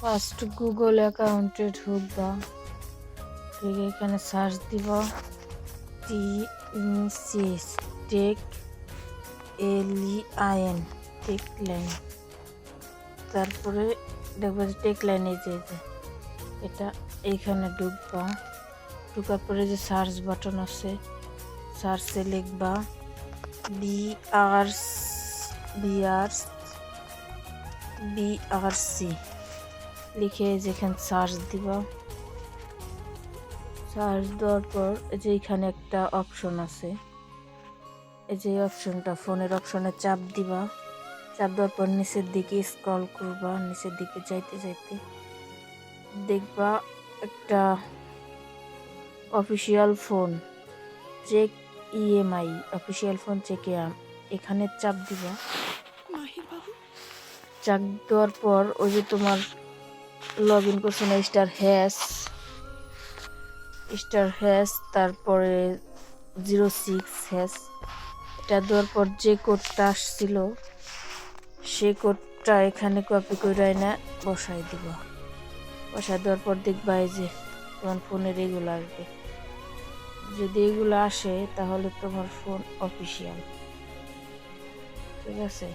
First Google অ্যাকাউন্টে ঢুকবা। ঢুকে এখানে সার্চ দিব। T tech L E I N tech line তারপরে দেখবা যে টেক লাইন যে এটা এইখানে ঢুকবা। ঢুকার পরে যে সার্চ বাটন আছে সার্চে লিখবা B R B R B R C লিখে যেখানে সার্চ দিবা। সার্চ দেওয়ার পর এই যে এখানে একটা অপশন আছে। এই যে অপশনটা ফোনের অপশনে চাপ দিবা। চাপ দেওয়ার পর নিচের দিকে স্ক্রল করবা নিচের দিকে যাইতে যাইতে। দেখবা একটা official phone check EMI official phone check এখানে চাপ দিবা। চাপ দেওয়ার পর ওই যে তোমার লগ ইন করছ না, স্টার হ্যাশ। স্টার হ্যাশ, তারপরে জিরো সিক্স হ্যাশ। এটা দেওয়ার পর যে কোডটা আসছিল, সে কোডটা এখানে কপি করে না বসাই দিব। বসাই দেওয়ার পর দেখবা যে তোমার ফোনের এগুলো আসবে। যদি এগুলো আসে, তাহলে তোমার ফোন অফিসিয়াল ঠিক আছে?